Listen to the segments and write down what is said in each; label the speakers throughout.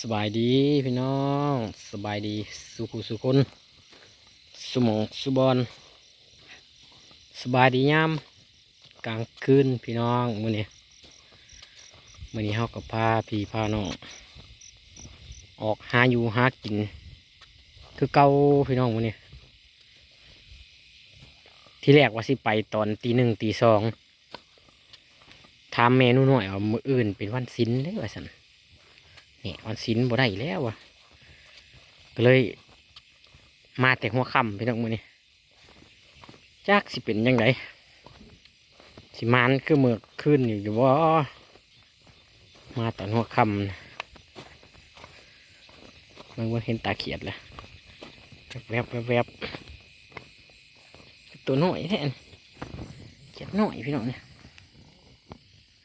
Speaker 1: สบายดีพี่น้องสบายดีสุขุสุคนสมองสุบอลสบายดียามกลางคืนพี่น้องมื้อนี้มื้อนี้เฮากับพาพี่พาน้องออกหาอยู่หากิน คือเก่าพี่น้องมื้อนี้ที่แรกว่าสิไปตอนตีหนึ่งตีสองถามเมนูหน่อยว่ามืออื่นเป็นวันศิลเด้ว่าสัน นี่วันศิลบ่ได้แล้ววะก็เลย มาแต่หัวค่ำพี่น้องมือนี่จักสิเป็นยังไงสิมานคือเมือกขึ้นอยู่อยู่บ่มาตอนหัวค่ำมันว่าเห็นตาเขียดเลยแวบแวบแวบตัวหน้อยแท้นเขียดน้อยพี่น้องเนี่ย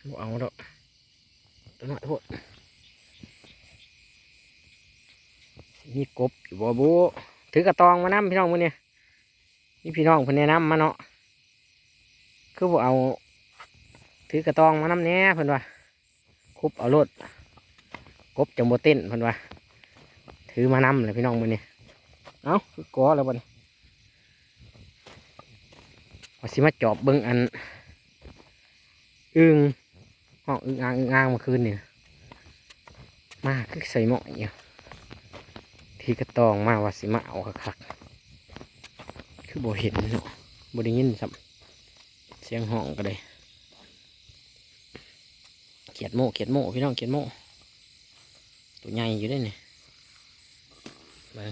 Speaker 1: บ่เอาดอกตัวหน้อยโพด มีกบอยู่บ่บูถือกระตองมานำพี่น้องมื้อนี้นี่พี่น้องเพิ่นแนะนำมาเนาะคือบ่เอา ถือกระตองมานำแน่เพิ่นว่าคุบเอารถกบจังบ่เต้นเพิ่นว่าถือมานำเลยพี่น้องมื้อนี้เอ้าคือกอแล้วบ่นี่ว่าสิมาจอบเบิ่งอันอึ้งห้องอึ้งอ่างอึ้งอ่างเมื่อคืนนี่มาคือใส่หม้ออีก ที่กระตองมาว่าสิมาเอาคักๆคือบ่เห็นเนาะบ่ได้ยินสับเสียงห้องก็เลยเขียดโม่เขียดโม่พี่น้องเขียดโม่ตัวใหญ่อยู่ด้วยนี่เบิ่ง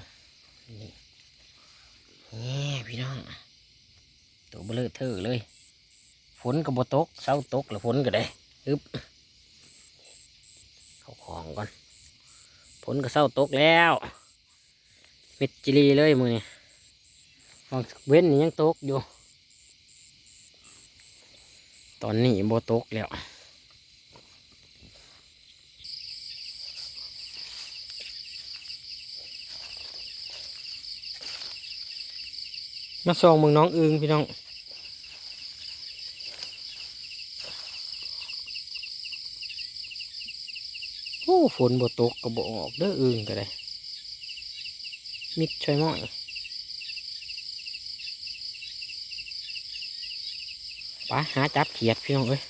Speaker 1: นี่พี่น้อง ตัวเบลอเธอเลยฝนก็บ่ตกเศร้าตกแล้วฝนก็ได้อึบเขาของก่อนฝนก็เศร้าตกแล้ว เม็ดจิลีเลยมือนี่บางเว้นนี่ยังตกอยู่ ตอนนี้โบตกแล้วมาส่องมืองน้องอึงพี่น้องโอ้ฝนบ่ตกก็บ่ออกเด้ออึงก็ได้ มิดช่วยหม้อยไปหาจับเขียดพี่น้องเอ้ย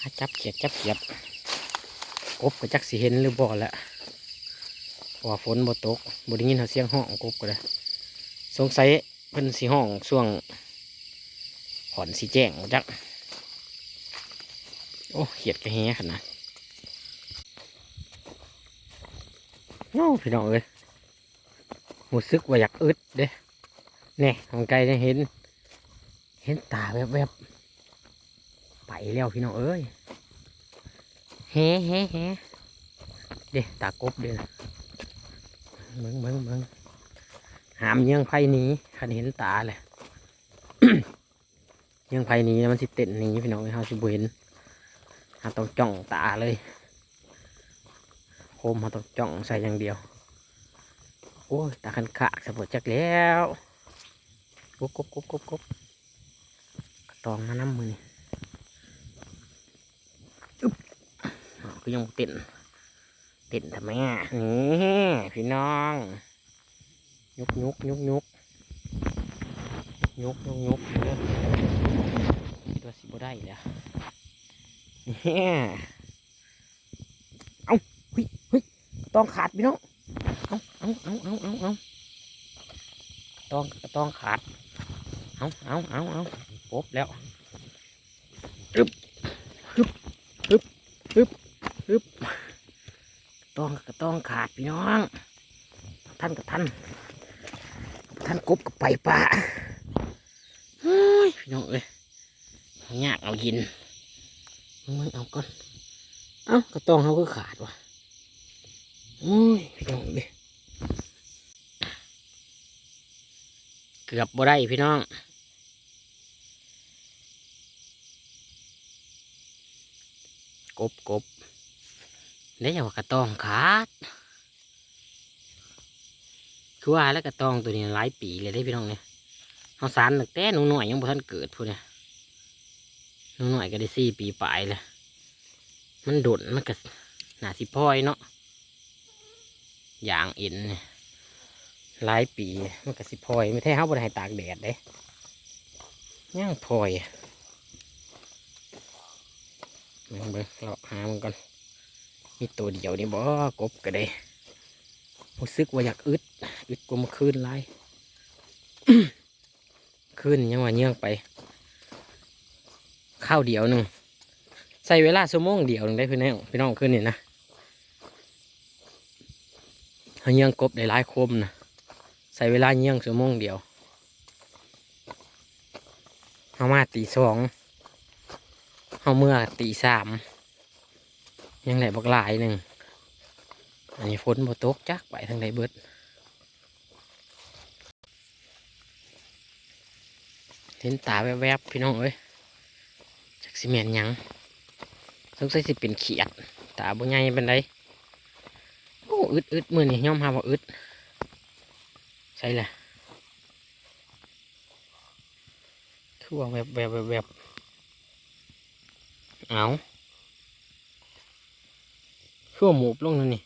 Speaker 1: หาจับเขียดจับเขียดกบก็จักสิเห็นหรือบ่แหละเพราะว่าฝนบ่ตกบ่ได้ยินเขาเสียงห้องกบก็เลยสงสัยเพิ่นสิห้องช่วงผ่อนสีแจ้งจักโอ้เขียดกระแหขนาดโอ้พี่น้องเอ้ย รู้สึกว่าอยากอึดเด้เนี่ยของไกลเนี่ยเห็น เห็นตาแวบๆไปแล้วพี่น้องเอ้ยเฮ้เฮ้เฮ้เด้ตากบเด้นะเบิ่งเบิ่งเบิ่งหามเยืองไฟหนี้คันเห็นตาเลยเยืองไฟหนี้มันสิเต้นหนี้พี่น้องเอ้ยเฮาสิบ่เห็นเฮาต้องจ้องตาเลยโคมเฮาต้องจ้องใส่อย่างเดียว อ้ยตาคันขากสะบดจักแล้วกบกบกบกบกบกระตองมาน้ำมือนี่อึ๊บอ้าวก็ยังเต้นเต้นทำไมอะนี่พี่น้องยุกยุกยุกยุกยุกยุกยุกเด้อคิดว่าสิบได้แล้วนี่เอ้าเฮ้ยเฮ้ยต้องขาดพี่น้อง เอาเอาเอาเอาเอาต้องต้องขาด เอาเอาเอาเอาปบแล้วอึบอึบอึบอึบอึบต้องกระต้องขาดพี่น้อง ท่านกับท่าน ท่านกบกับไปป่าฮ้ยพี่น้องเอ้ยยากเอายินมึงเอาก่อน เอากระต้องเขาก็ขาดว่ะโอ้ยพี่น้องเด้เกือบบ่ได้พี่น้อง กบกบได้ยังว่ากระตองขาดคือว่าแล้วกระตองตัวนี้หลายปีเลยได้พี่น้องเนี่ยเขาสารตั้งแต่หนูหน่อยยังบ่ทันเกิดพูดเนี่ยหนูหน่อยก็ได้สี่ปีปลายเลยมันโดดมันก็หนาสิพลอยเนาะอย่างอ็นเนี่ย หลายปีมันก็สิพลอยไม่แท้เฮาบ่ได้ให้ตากแดดเด้ย่างพลอยเบิ่งเบิ่งเราหามันก่อนมีตัวเดียวนี่บ่กบก็ได้รู้สึกว่าอยากอึดอึดกว่ามื่อคืนหลายคืนยังว่าเยื่องไปข้าวเดียวหนึ่งใส่เวลาชั่วโมงเดียวหนึ่งได้พี่น้องพี่น้องขึ้นนี่นะเขาเยื่องกบได้หลายคมนะ ส่เวลาเยื่องชั่วโมงเดียวเขามาตีสองเขาเมื่อตีสามยังไหลบักหลายหนึ่งอันนี้ฝนบ่ตกจักไปทางใดเบิดเห็นตาแวบๆพี่น้องเอ้ยจากสิเมนยังสงสัยสิเป็นเขียด ตาบ่ใหญ่เป็นไรโอ้อึดอึดมือนี่ย่อมหาว่าอึด ช่แหละคือว่าแวบแวบแวบแวบเอาคือว่าหมูบลงนั่นนี่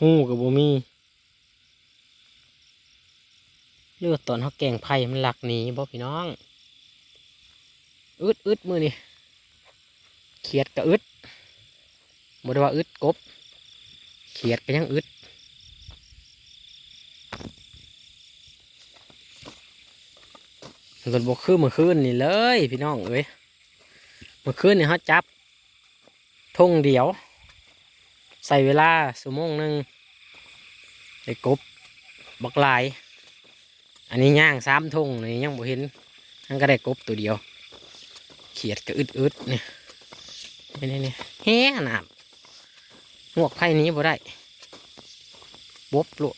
Speaker 1: หูกับบ่มีเลือดตอนเขาแกงไผ่มันหลักหนีบ่พี่น้อง อึดอึดมือนี่เขียดกับอึด บ่ได้ว่าอึดกบ เขียดก็ยังอึดรถบกคือเมื่อคืนนี่เลย พี่น้องเอ้ยเมื่อคืนนี่เขาจับทงเดียว ใส่เวลาชั่วโมงหนึ่งได้กบบักลาย อันนี้ย่างสามทงนี่ยังบ่เห็นทั้งก็ได้กบตัวเดียว เขียดก็อึดอึดๆเนี่ยนี่นี่นี่แฮ่ขนาด หวกไผ่นี้บ่ได้บบโลด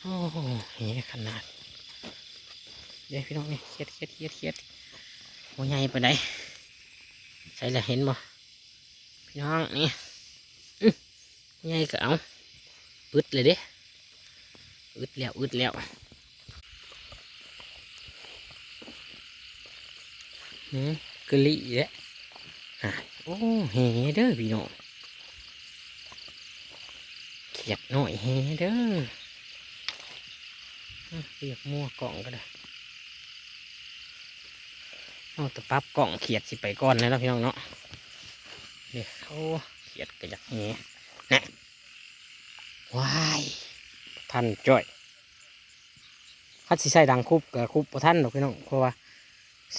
Speaker 1: โอ้โหแฮ่ขนาด เดี๋ยวพี่น้องนี่เขียดเขียดเขียดเขียดโอ้ใหญ่ไปไหนใส่ละเห็นบ่พี่น้องนี่ใหญ่ก็เอาอึดเลยเด้อึดแล้วอึดแล้วหืมกะลิเด้ฮะโอ้เฮเด้อพี่น้อง ขียดหน่อยเฮเด้อเรียกมั่วกล่องก็ได้เอาตะปับกล่องเขียดสิไปก่อนเลยนะพี่น้องเนาะเดี๋ยวโอ้เขียดก็อยากเฮนะว้ายท่านจ้อยคัดสิใส่ดังคุบกับคุบท่านดอกพี่น้องเพราะว่า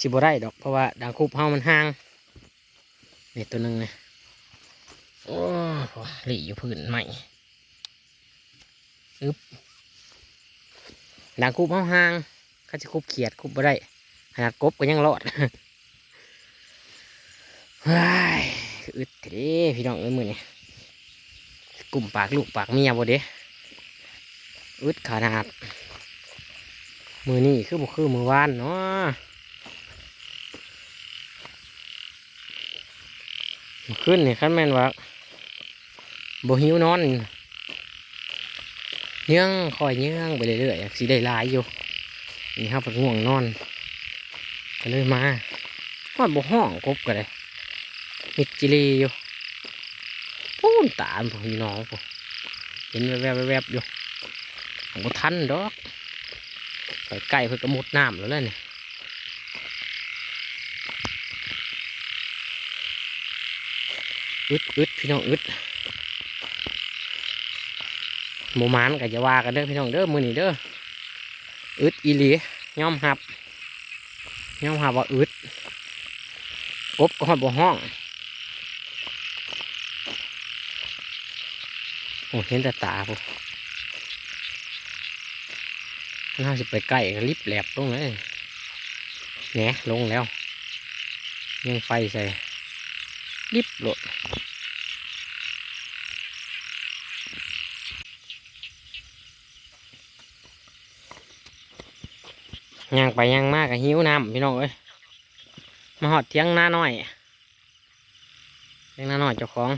Speaker 1: สิบได้ดอกเพราะว่าดังคุบเฮามันห่างนี่ตัวหนึ่งนี่ยโอ้โหหลีอยู่พื้นใหม่ อึบดังคุบเฮาห่างคัดสิคุบเขียดคุบบ่ได้ขนาดกบก็ยังรอดว้ายอึดเด้พี่น้องเอ้ยมือนี่กลุ่มปากลูกปากเมียบ่เด้อึดขนาด มือนี่คือบ่คือมือวานเนาะขึ้นนี่คันแม่นว่าบ่หิวนอน เยื่องคอยเยื่องไปเรื่อยๆสิได้ลายอยู่นี่ครับง่วงนอนก็เลยมาฮอดบ่ห้องกบก็ได้มิดจิลีอยู่พูนตามพี่น้องผมเห็นแวบๆแวบๆอยู่ผมก็ทันดอกไปใกล้เพื่อกระมุดน้ำแล้วแหละนี่อึดอึดพี่น้องอึด หมูมานก็จะว่ากันเด้อพี่น้องเด้อมือนี้เด้ออึดอีหลีย่อมหับย่อมหับว่าอึดกบก็หอดบ่ห้องโอ้เห็นแต่ตาผมน่าจะไปใกล้ก็รีบแหลบลงเลยแหนลงแล้ว ยังไฟใส่รีบหลด ย่างไปย่างมากกับหิวน้ำพี่น้องเอ้ยมาหอดเที่ยงหน้าหน่อยเทียงหน้าหน่อยเจ้าของ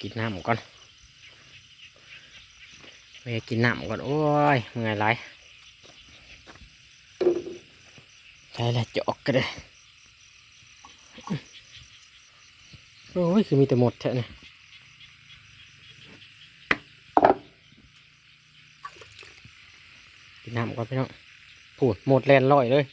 Speaker 1: กินน้ำก่อนไปกินน้ำก่อนโอ้ยเมื่อยไรใช่ละจอกก็ได้โอ้ยคือมีแต่หมดแท้เนี่ย กินน้ำก่อนพี่น้องพูดหมดแลนลอยเลย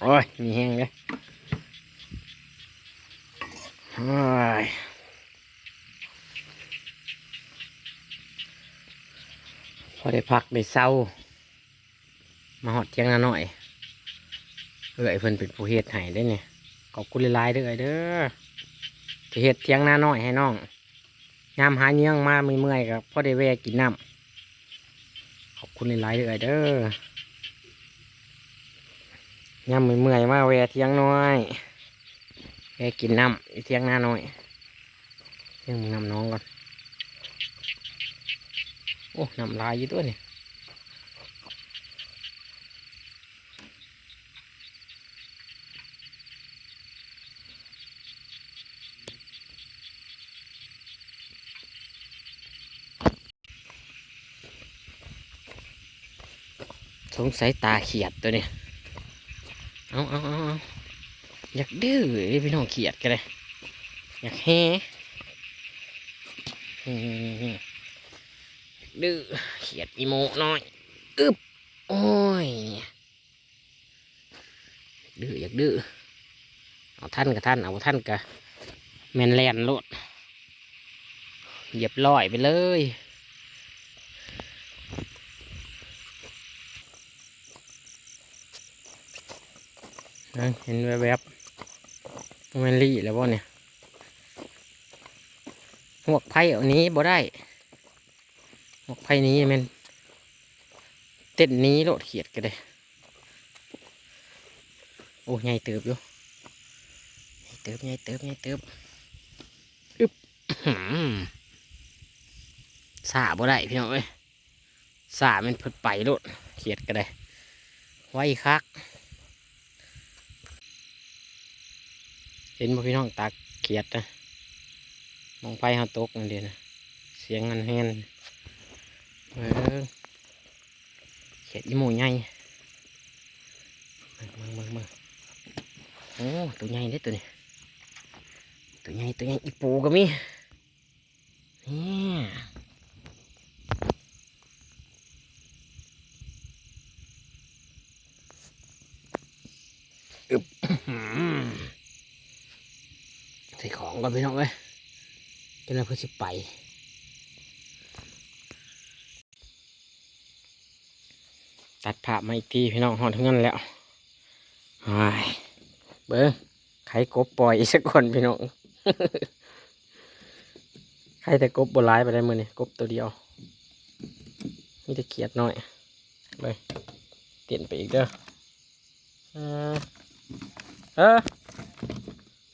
Speaker 1: โอ้ย มีแห้งเลยโอ้ยพอได้พักได้เศร้า มาหอดเทียงนาหน่อยเอ้ยเพิ่นเป็นผู้เฮ็ดให้ได้เนี่ยขอบคุณหลายๆเด้อเอ้ยเด้อ เฮ็ดเทียงนาน่อยให้น้องยามหาเงี้ยงมาเมื่อยๆกับพ่อได้แวะกินน้ำขอบคุณหลายๆเด้อเอ้ยเด้อยามเมื่อยๆมาแวะเทียงน้อยแวะกินน้ำเทียงนาน่อยเทียงน้ำน้องก่อนโอ้น้ำลายอยู่ตัวนี่ สงสัยตาเขียดตัวนี้เอาเอาเอาเอาอยากดื้อพี่น้องเขียดกันเลยอยากแฮ่ดื้อเขียดอีโมน้อยอึบโอ้ยดื้ออยากดื้อเอาท่านกับท่านเอาท่านกับแมนแลนโลดเหยียบลอยไปเลย เห็นแวบๆมันรีแล้วบ่เนี่ยหวกไผ่อันนี้บ่ได้หวกไผ่นี้มันเต้นนี้โลดเขียดกันเลยโอ้ใหญ่เติบอยู่ใหญ่เติบใหญ่เติบใหญ่เติบอึบสาบ่ได้พี่น้องเอ้ยสามันเพิ่นไปโลดเขียดกันเลยไว้คัก เห็นบ่พี่น้องตากเกียดนะมองไปเฮาตกนั่นเดียวนะเสียงเงันแฮนเออเขียดอีหมูใหญ่มึงมึงมึงมึงโอ้ตัวใหญ่เด้ตัวนี้ตัวใหญ่ตัวใหญ่อีปูก็มีเนี่ยอึบอื้อหือ ใส่ของ ก่อนพี่น้องเอ้ยจนเราเพื่อสิไปตัดผ้ามาอีกทีพี่น้องหอดทั้งนั้นแล้วไอ้ยเบิ้งไข่กบปล่อยอีกสักคนพี่น้องไข่แต่กบบนร้ายไปได้มือนี่กบตัวเดียวมีแต่เขียดน้อยไปเตียนไปอีกเด้อเออเออ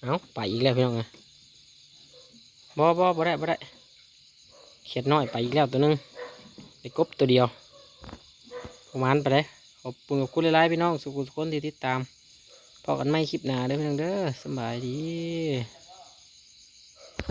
Speaker 1: เอาไปอีกแล้วพี่น้องไง บ่บ่บ่ได้บ่ได้เขียดน้อยไปอีกแล้วตัวหนึงไปกบตัวเดียว ประมาณไปเลยขอบคุณขอบคุณหลายๆพี่น้องสุขุมทุกคนที่ติดตามพอกันไม่คลิปหนาเด้อพี่น้องเด้อสบายดี